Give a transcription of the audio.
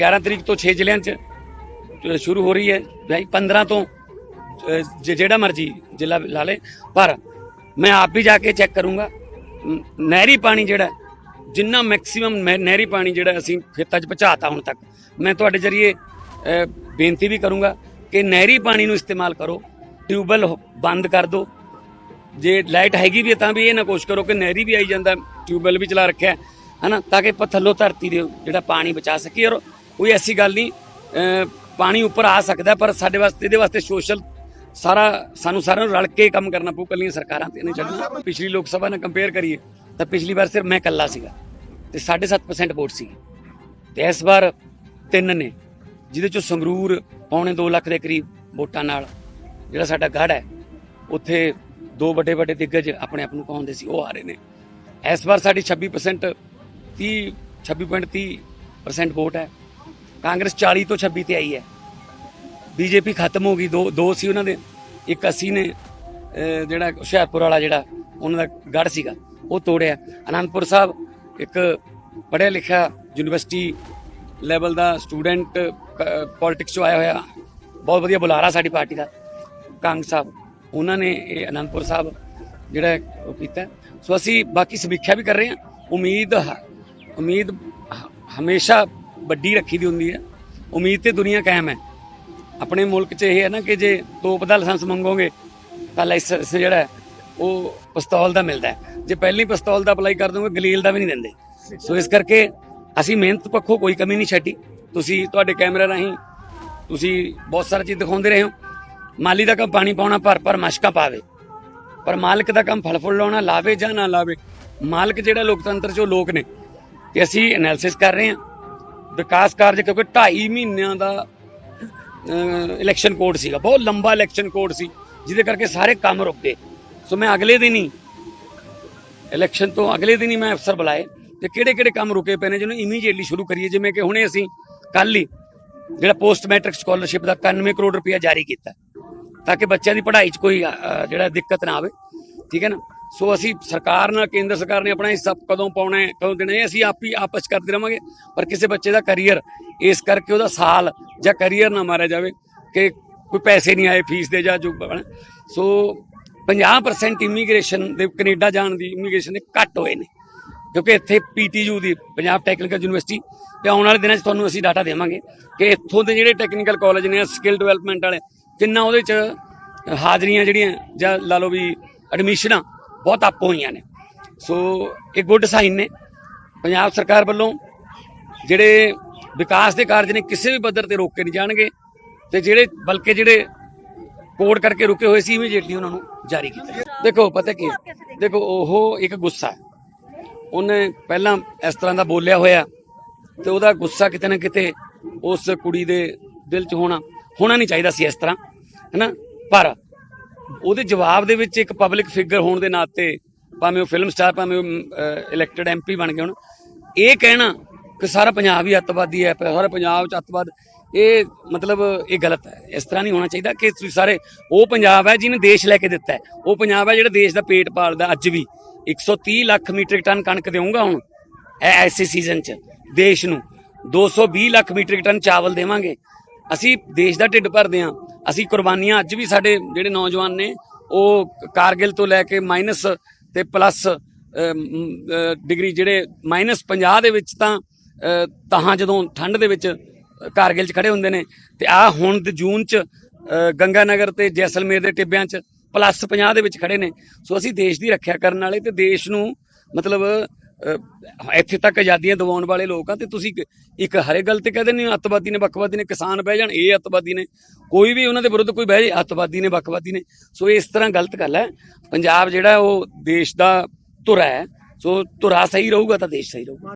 11 ਤਰੀਕ ਤੋਂ 6 ਜ਼ਿਲ੍ਹਿਆਂ 'ਚ ਸ਼ੁਰੂ ਹੋ ਰਹੀ ਹੈ। ਭਾਈ 15 ਤੋਂ ਜਿਹੜਾ ਮਰਜ਼ੀ ਜ਼ਿਲ੍ਹਾ ਲਾ ਲੇ। ਪਰ ਮੈਂ ਆਪ ਵੀ ਜਾ ਕੇ ਚੈੱਕ ਕਰੂੰਗਾ। ਨਹਿਰੀ ਪਾਣੀ ਜਿਹੜਾ ਹੈ, ਜਿੰਨਾ ਮੈਕਸਿਮਮ ਨਹਿਰੀ ਪਾਣੀ ਜਿਹੜਾ ਅਸੀਂ ਖੇਤਾਂ 'ਚ ਪਹੁੰਚਾਤਾ ਹੁਣ ਤੱਕ ਮੈਂ ਤੁਹਾਡੇ ਜਰੀਏ ਬੇਨਤੀ ਵੀ ਕਰੂੰਗਾ ਕਿ ਨਹਿਰੀ ਪਾਣੀ ਨੂੰ ਇਸਤੇਮਾਲ ਕਰੋ। ਟਿਊਬਵੈਲ ਬੰਦ ਕਰ ਦਿਓ ਜੇ ਲਾਈਟ ਹੈਗੀ ਵੀ ਹੈ ਤਾਂ ਵੀ ਇਹ ਨਾ ਕੋਸ਼ਿਸ਼ ਕਰੋ ਕਿ ਨਹਿਰੀ ਵੀ ਆਈ ਜਾਂਦਾ ਟਿਊਬਵੈਲ ਵੀ ਚਲਾ ਰੱਖਿਆ ਹੈ, ਨਾ ਤਾਂ ਕਿ ਆਪਾਂ ਥੱਲੋਂ ਧਰਤੀ ਦੇ ਜਿਹੜਾ ਪਾਣੀ ਬਚਾ ਸਕੀਏ ਔਰ ਕੋਈ ਐਸੀ ਗੱਲ ਨਹੀਂ ਪਾਣੀ ਉੱਪਰ ਆ ਸਕਦਾ, ਪਰ ਸਾਡੇ ਵਾਸਤੇ, ਇਹਦੇ ਵਾਸਤੇ ਸੋਸ਼ਲ ਸਾਰਾ, ਸਾਨੂੰ ਸਾਰਿਆਂ ਨੂੰ ਰਲ ਕੇ ਕੰਮ ਕਰਨਾ ਪਊ ਕੱਲੀਆਂ ਸਰਕਾਰਾਂ ਤੇ ਨਹੀਂ ਚੱਲਣਾ ਪਿਛਲੀ ਲੋਕ ਸਭਾ ਨਾਲ ਕੰਪੇਅਰ ਕਰੀਏ, ਤਾਂ ਪਿਛਲੀ ਵਾਰ ਸਿਰਫ ਮੈਂ ਇਕੱਲਾ ਸੀਗਾ ਤੇ 7.5% ਵੋਟ ਸੀ ਤੇ ਇਸ ਵਾਰ ਤਿੰਨ ਨੇ, ਜਿਹਦੇ ਚੋਂ ਸੰਗਰੂਰ ਪੌਣੇ 2 ਲੱਖ ਦੇ ਕਰੀਬ ਵੋਟਾਂ ਨਾਲ ਜਿਹੜਾ ਸਾਡਾ ਗੜ ਹੈ, ਉੱਥੇ ਦੋ ਵੱਡੇ ਵੱਡੇ ਦਿੱਗਜ ਆਪਣੇ ਆਪ ਨੂੰ ਕਹਾਉਂਦੇ ਸੀ, ਉਹ ਆ ਰਹੇ ਨੇ। ਇਸ ਵਾਰ ਸਾਡੀ 26% 30 26.30% ਵੋਟ ਹੈ। ਕਾਂਗਰਸ 40 ਤੋਂ 26 ਤੇ ਆਈ ਹੈ। ਬੀਜੇਪੀ ਖਤਮ ਹੋ ਗਈ, ਦੋ ਦੋ ਸੀ ਉਹਨਾਂ ਦੇ। ਇੱਕ ਅਸੀਂ ਨੇ ਜਿਹੜਾ ਹੁਸ਼ਿਆਰਪੁਰ ਵਾਲਾ ਜਿਹੜਾ, ਉਹਨਾਂ ਦਾ ਗੜ ਸੀਗਾ, ਉਹ ਤੋੜਿਆ। ਅਨੰਦਪੁਰ ਸਾਹਿਬ ਇੱਕ ਪੜ੍ਹਿਆ ਲਿਖਿਆ ਯੂਨੀਵਰਸਿਟੀ ਲੈਵਲ ਦਾ ਸਟੂਡੈਂਟ ਪੋਲਿਟਿਕਸ ਚੋਂ ਆਇਆ ਹੋਇਆ। ਬਹੁਤ ਵਧੀਆ ਬੁਲਾਰਾ ਸਾਡੀ ਪਾਰਟੀ ਦਾ, ਕੰਗ ਸਾਹਿਬ। ਉਹਨਾਂ ਨੇ ਇਹ ਅਨੰਦਪੁਰ ਸਾਹਿਬ ਜਿਹੜਾ ਉਹ ਕੀਤਾ। ਸੋ ਅਸੀਂ ਬਾਕੀ ਸਮੀਖਿਆ ਵੀ ਕਰ ਰਹੇ ਹਾਂ। ਉਮੀਦ ਹ- ਉਮੀਦ ਹ- ਹਮੇਸ਼ਾ ਵੱਡੀ ਰੱਖੀ ਦੀ ਹੁੰਦੀ ਹੈ। ਉਮੀਦ ਤੇ ਦੁਨੀਆ ਕਾਇਮ ਹੈ। ਆਪਣੇ ਮੁਲਕ 'ਚ ਇਹ ਹੈ ਨਾ ਕਿ ਜੇ ਤੋਪ ਦਾ ਲਾਇਸੈਂਸ ਮੰਗੋਗੇ, ਤਾਂ ਲਾਇਸੈਂਸ ਜਿਹੜਾ ਉਹ ਪਿਸਤੌਲ ਦਾ ਮਿਲਦਾ ਹੈ। ਜੇ ਪਹਿਲੀ ਪਿਸਤੌਲ ਦਾ ਅਪਲਾਈ ਕਰ ਦੋਗੇ, ਗਲੀਲ ਦਾ ਵੀ ਨਹੀਂ ਦਿੰਦੇ। ਸੋ ਇਸ ਕਰਕੇ ਅਸੀਂ ਮਿਹਨਤ ਪੱਖੋਂ ਕੋਈ ਕਮੀ ਨਹੀਂ ਛੱਡੀ। ਤੁਸੀਂ ਤੁਹਾਡੇ ਕੈਮਰੇ ਰਾਹੀਂ ਤੁਸੀਂ ਬਹੁਤ ਸਾਰਾ ਚੀਜ਼ ਦਿਖਾਉਂਦੇ ਰਹੇ ਹੋ। ਮਾਲੀ ਦਾ ਕੰਮ ਪਾਣੀ ਪਾਉਣਾ ਭਰ ਭਰ ਮਸ਼ਕਾਂ ਪਾਵੇ। ਪਰ ਮਾਲਕ ਦਾ ਕੰਮ ਫਲ ਫੁੱਲ ਲਾਉਣਾ, ਲਾਵੇ ਜਾਂ ਨਾ ਲਾਵੇ, ਮਾਲਕ ਜਿਹੜਾ ਲੋਕਤੰਤਰ ਚ ਉਹ ਲੋਕ ਨੇ। ਤੇ ਅਸੀਂ ਐਨਾਲਿਸਿਸ ਕਰ ਰਹੇ ਹਾਂ। ਵਿਕਾਸ ਕਾਰਜ, ਕਿਉਂਕਿ 2.5 ਮਹੀਨਿਆਂ ਦਾ ਇਲੈਕਸ਼ਨ ਕੋਡ ਸੀਗਾ। ਬਹੁਤ ਲੰਬਾ ਇਲੈਕਸ਼ਨ ਕੋਡ ਸੀ, ਜਿਹਦੇ ਕਰਕੇ ਸਾਰੇ ਕੰਮ ਰੁਕ ਗਏ। ਸੋ ਮੈਂ ਅਗਲੇ ਦਿਨ ਹੀ ਇਲੈਕਸ਼ਨ ਤੋਂ ਅਗਲੇ ਦਿਨ ਹੀ ਮੈਂ ਅਫਸਰ ਬੁਲਾਏ ਤੇ ਕਿਹੜੇ ਕਿਹੜੇ ਕੰਮ ਰੁਕੇ ਪਏ ਨੇ, ਜਿਹਨੂੰ ਇਮੀਡੀਏਟਲੀ ਸ਼ੁਰੂ ਕਰੀਏ। ਜਿਵੇਂ ਕਿ ਹੁਣੇ ਅਸੀਂ ਕੱਲ ਹੀ ਜਿਹੜਾ ਪੋਸਟ ਮੈਟ੍ਰਿਕ ਸਕਾਲਰਸ਼ਿਪ ਦਾ 91 ਕਰੋੜ ਰੁਪਇਆ ਜਾਰੀ ਕੀਤਾ, ਤਾਂ ਕਿ ਬੱਚਿਆਂ ਦੀ ਪੜ੍ਹਾਈ 'ਚ ਕੋਈ ਜਿਹੜਾ ਦਿੱਕਤ ਨਾ ਆਵੇ। ਠੀਕ ਹੈ ਨਾ? ਸੋ ਅਸੀਂ ਸਰਕਾਰ ਨਾਲ, ਕੇਂਦਰ ਸਰਕਾਰ ਨੇ ਆਪਣਾ ਹਿੱਸਾ ਕਦੋਂ ਪਾਉਣਾ ਹੈ, ਕਦੋਂ ਦੇਣਾ ਹੈ ਅਸੀਂ ਆਪ ਹੀ ਆਪਸ 'ਚ ਕਰਦੇ ਰਵਾਂਗੇ ਪਰ ਕਿਸੇ ਬੱਚੇ ਦਾ ਕੈਰੀਅਰ ਇਸ ਕਰਕੇ ਉਹਦਾ ਸਾਲ ਜਾਂ ਕੈਰੀਅਰ ਨਾ ਮਾਰਿਆ ਜਾਵੇ ਕਿ ਕੋਈ ਪੈਸੇ ਨਹੀਂ ਆਏ ਫੀਸ ਦੇ ਜਾਂ ਜੋ ਬਣਾ। ਸੋ 50% ਇਮੀਗ੍ਰੇਸ਼ਨ ਦੇ ਕੈਨੇਡਾ ਜਾਣ ਦੀ ਇਮੀਗ੍ਰੇਸ਼ਨ ਦੇ ਘੱਟ ਹੋਏ ਨੇ ਕਿਉਂਕਿ ਇੱਥੇ ਪੀਟੀਯੂ ਦੀ, ਪੰਜਾਬ ਟੈਕਨੀਕਲ ਯੂਨੀਵਰਸਿਟੀ ਤੇ ਆਉਣ ਵਾਲੇ ਦਿਨਾਂ 'ਚ ਤੁਹਾਨੂੰ ਅਸੀਂ ਡਾਟਾ ਦੇਵਾਂਗੇ ਕਿ ਇੱਥੋਂ ਦੇ ਜਿਹੜੇ ਟੈਕਨੀਕਲ ਕਾਲਜ ਨੇ ਸਕਿੱਲ ਡਿਵੈਲਪਮੈਂਟ ਵਾਲੇ, ਕਿੰਨਾ ਉਹਦੇ 'ਚ ਹਾਜ਼ਰੀਆਂ ਜਿਹੜੀਆਂ ਜਾਂ ਲਾ ਲਓ ਵੀ ਐਡਮਿਸ਼ਨਾਂ ਬਹੁਤ ਅਪ ਹੋਈਆਂ ਨੇ। ਸੋ ਇਹ ਗੁੱਡ ਸਾਈਨ ਨੇ। ਪੰਜਾਬ ਸਰਕਾਰ ਵੱਲੋਂ ਜਿਹੜੇ ਵਿਕਾਸ ਦੇ ਕਾਰਜ ਨੇ, ਕਿਸੇ ਵੀ ਪੱਧਰ ਤੇ ਰੋਕੇ ਨਹੀਂ ਜਾਣਗੇ ਤੇ ਜਿਹੜੇ, ਬਲਕਿ ਜਿਹੜੇ ਕੋਡ ਕਰਕੇ ਰੁਕੇ ਹੋਏ ਸੀ ਇਮੀਡੀਏਟਲੀ ਉਹਨਾਂ ਨੂੰ ਜਾਰੀ ਕੀਤਾ ਦੇਖੋ, ਪਤਾ ਕੀ ਦੇਖੋ, ਉਹ ਇੱਕ ਗੁੱਸਾ ਉਹਨੇ ਪਹਿਲਾਂ ਇਸ ਤਰ੍ਹਾਂ ਦਾ ਬੋਲਿਆ ਹੋਇਆ ਤੇ ਉਹਦਾ ਗੁੱਸਾ ਕਿਤੇ ਨਾ ਕਿਤੇ ਉਸ ਕੁੜੀ ਦੇ ਦਿਲ 'ਚ ਹੋਣਾ ਹੋਣਾ ਨਹੀਂ ਚਾਹੀਦਾ ਸੀ ਇਸ ਤਰ੍ਹਾਂ ਹੈਨਾ ਪਰ ਉਹਦੇ ਜਵਾਬ ਦੇ ਵਿੱਚ ਇੱਕ ਪਬਲਿਕ ਫਿਗਰ ਹੋਣ ਦੇ ਨਾਤੇ ਭਾਵੇਂ ਉਹ ਫਿਲਮ ਸਟਾਰ ਭਾਵੇਂ ਉਹ ਇਲੈਕਟਡ ਐਮਪੀ ਬਣ ਗਏ ਹੁਣ, ਇਹ ਕਹਿਣਾ ਕਿ ਸਾਰਾ ਪੰਜਾਬ ਹੀ ਅੱਤਵਾਦੀ ਹੈ, ਸਾਰਾ ਪੰਜਾਬ ਚ ਅੱਤਵਾਦ, ਇਹ ਮਤਲਬ ਇਹ ਗਲਤ ਹੈ। ਇਸ ਤਰ੍ਹਾਂ ਨਹੀਂ ਹੋਣਾ ਚਾਹੀਦਾ ਕਿ ਤੁਸੀਂ ਸਾਰੇ, ਉਹ ਪੰਜਾਬ ਹੈ ਜਿਹਨੇ ਦੇਸ਼ ਲੈ ਕੇ ਦਿੱਤਾ ਹੈ, ਉਹ ਪੰਜਾਬ ਹੈ ਜਿਹੜਾ ਦੇਸ਼ ਦਾ ਪੇਟ ਪਾਲਦਾ ਅੱਜ ਵੀ। 130 ਲੱਖ ਮੀਟ੍ਰਿਕ ਟਨ ਕਣਕ ਦੇਊਂਗਾ ਹੁਣ ਐਸੇ ਸੀਜ਼ਨ ਚ, ਦੇਸ਼ ਨੂੰ। 220 ਲੱਖ ਮੀਟ੍ਰਿਕ ਟਨ ਚਾਵਲ ਦੇਵਾਂਗੇ। ਅਸੀਂ ਦੇਸ਼ ਦਾ ਢਿੱਡ ਭਰਦੇ ਹਾਂ। ਅਸੀਂ ਕੁਰਬਾਨੀਆਂ ਅੱਜ ਵੀ ਸਾਡੇ ਜਿਹੜੇ ਨੌਜਵਾਨ ਨੇ ਉਹ ਕਾਰਗਿਲ ਤੋਂ ਲੈ ਕੇ ਮਾਈਨਸ ਤੇ ਪਲੱਸ ਡਿਗਰੀ ਜਿਹੜੇ ਮਾਈਨਸ 50 ਦੇ ਵਿੱਚ ਤਾਂ ਤਾਂ ਜਦੋਂ ਠੰਡ ਦੇ ਵਿੱਚ ਕਾਰਗਿਲ 'ਚ ਖੜੇ ਹੁੰਦੇ ਨੇ ਤੇ ਆ ਹੁਣ ਤੇ ਜੂਨ 'ਚ ਅ, ਗੰਗਾਨਗਰ ਤੇ ਜੈਸਲਮੇਰ ਦੇ ਟਿੱਬਿਆਂ 'ਚ ਪਲੱਸ 50 ਦੇ ਵਿੱਚ ਖੜੇ ਨੇ। ਸੋ ਅਸੀਂ ਦੇਸ਼ ਦੀ ਰੱਖਿਆ ਕਰਨ ਵਾਲੇ ਤੇ ਦੇਸ਼ ਨੂੰ ਮਤਲਬ ਇੱਥੇ ਤੱਕ ਆਜ਼ਾਦੀਆਂ ਦਿਵਾਉਣ ਵਾਲੇ ਲੋਕ ਆ ਤੇ ਤੁਸੀਂ ਇੱਕ- ਹਰੇ ਗੱਲ ਤੇ ਕਹਿੰਦੇ ਨਹੀਂ ਅੱਤਵਾਦੀ ਨੇ ਵੱਖਵਾਦੀ ਨੇ, ਕਿਸਾਨ ਬਹਿ ਜਾਣ, ਇਹ ਅੱਤਵਾਦੀ ਨੇ। ਕੋਈ ਵੀ ਉਹਨਾਂ ਦੇ ਵਿਰੁੱਧ ਕੋਈ ਬਹਿ ਜਾ ਅੱਤਵਾਦੀ ਨੇ, ਵੱਖਵਾਦੀ ਨੇ। ਸੋ ਇਸ ਤਰ੍ਹਾਂ ਗਲਤ ਗੱਲ ਹੈ। ਪੰਜਾਬ ਜਿਹੜਾ ਉਹ ਦੇਸ਼ ਦਾ ਧੁਰਾ ਹੈ, ਸੋ ਧੁਰਾ ਸਹੀ ਰਹੂਗਾ ਤਾਂ ਦੇਸ਼ ਸਹੀ ਰਹੂਗਾ।